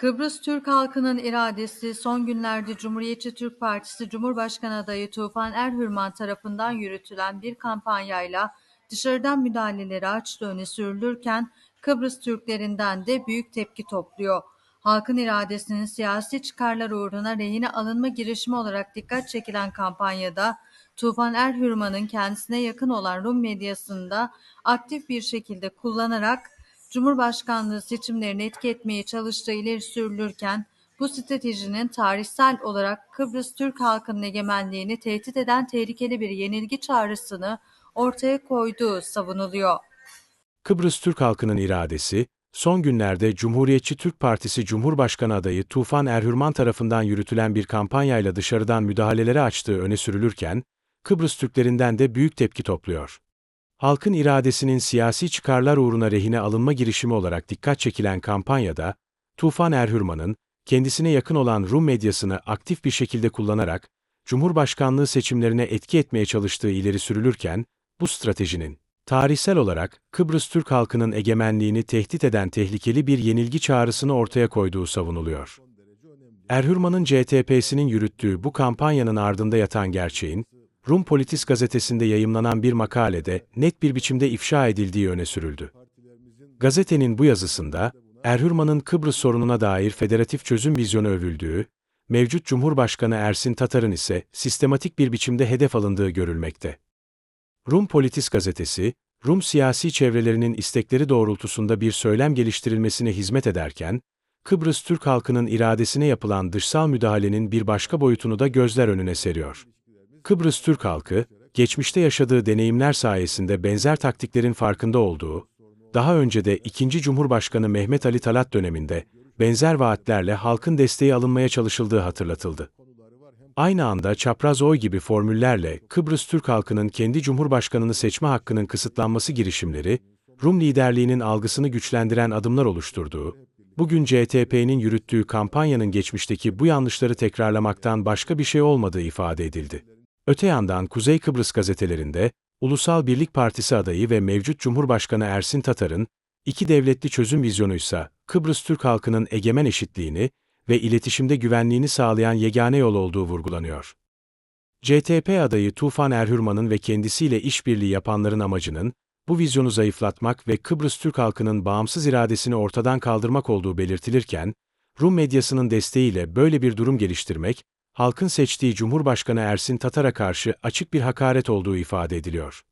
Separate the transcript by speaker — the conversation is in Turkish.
Speaker 1: Kıbrıs Türk halkının iradesi son günlerde Cumhuriyetçi Türk Partisi Cumhurbaşkanı adayı Tufan Erhürman tarafından yürütülen bir kampanyayla dışarıdan müdahaleleri açtığı öne sürülürken Kıbrıs Türklerinden de büyük tepki topluyor. Halkın iradesinin siyasi çıkarlar uğruna rehine alınma girişimi olarak dikkat çekilen kampanyada Tufan Erhürman'ın kendisine yakın olan Rum medyasında aktif bir şekilde kullanarak Cumhurbaşkanlığı seçimlerini etki etmeye çalıştığı ileri sürülürken bu stratejinin tarihsel olarak Kıbrıs Türk halkının egemenliğini tehdit eden tehlikeli bir yenilgi çağrısını ortaya koyduğu savunuluyor.
Speaker 2: Kıbrıs Türk halkının iradesi, son günlerde Cumhuriyetçi Türk Partisi Cumhurbaşkanı adayı Tufan Erhürman tarafından yürütülen bir kampanyayla dışarıdan müdahalelere açtığı öne sürülürken, Kıbrıs Türklerinden de büyük tepki topluyor. Halkın iradesinin siyasi çıkarlar uğruna rehine alınma girişimi olarak dikkat çekilen kampanyada, Tufan Erhürman'ın, kendisine yakın olan Rum medyasını aktif bir şekilde kullanarak, Cumhurbaşkanlığı seçimlerine etki etmeye çalıştığı ileri sürülürken, bu stratejinin, tarihsel olarak Kıbrıs Türk halkının egemenliğini tehdit eden tehlikeli bir yenilgi çağrısını ortaya koyduğu savunuluyor. Erhürman'ın CTP'sinin yürüttüğü bu kampanyanın ardında yatan gerçeğin, Rum Politis gazetesinde yayımlanan bir makalede net bir biçimde ifşa edildiği öne sürüldü. Gazetenin bu yazısında, Erhürman'ın Kıbrıs sorununa dair federatif çözüm vizyonu övüldüğü, mevcut Cumhurbaşkanı Ersin Tatar'ın ise sistematik bir biçimde hedef alındığı görülmekte. Rum Politis gazetesi, Rum siyasi çevrelerinin istekleri doğrultusunda bir söylem geliştirilmesine hizmet ederken, Kıbrıs Türk halkının iradesine yapılan dışsal müdahalenin bir başka boyutunu da gözler önüne seriyor. Kıbrıs Türk halkı, geçmişte yaşadığı deneyimler sayesinde benzer taktiklerin farkında olduğu, daha önce de 2. Cumhurbaşkanı Mehmet Ali Talat döneminde benzer vaatlerle halkın desteği alınmaya çalışıldığı hatırlatıldı. Aynı anda çapraz oy gibi formüllerle Kıbrıs Türk halkının kendi cumhurbaşkanını seçme hakkının kısıtlanması girişimleri, Rum liderliğinin algısını güçlendiren adımlar oluşturduğu, bugün CTP'nin yürüttüğü kampanyanın geçmişteki bu yanlışları tekrarlamaktan başka bir şey olmadığı ifade edildi. Öte yandan Kuzey Kıbrıs gazetelerinde, Ulusal Birlik Partisi adayı ve mevcut Cumhurbaşkanı Ersin Tatar'ın, iki devletli çözüm vizyonuysa Kıbrıs Türk halkının egemen eşitliğini ve iletişimde güvenliğini sağlayan yegane yol olduğu vurgulanıyor. CTP adayı Tufan Erhürman'ın ve kendisiyle işbirliği yapanların amacının, bu vizyonu zayıflatmak ve Kıbrıs Türk halkının bağımsız iradesini ortadan kaldırmak olduğu belirtilirken, Rum medyasının desteğiyle böyle bir durum geliştirmek, halkın seçtiği Cumhurbaşkanı Ersin Tatar'a karşı açık bir hakaret olduğu ifade ediliyor.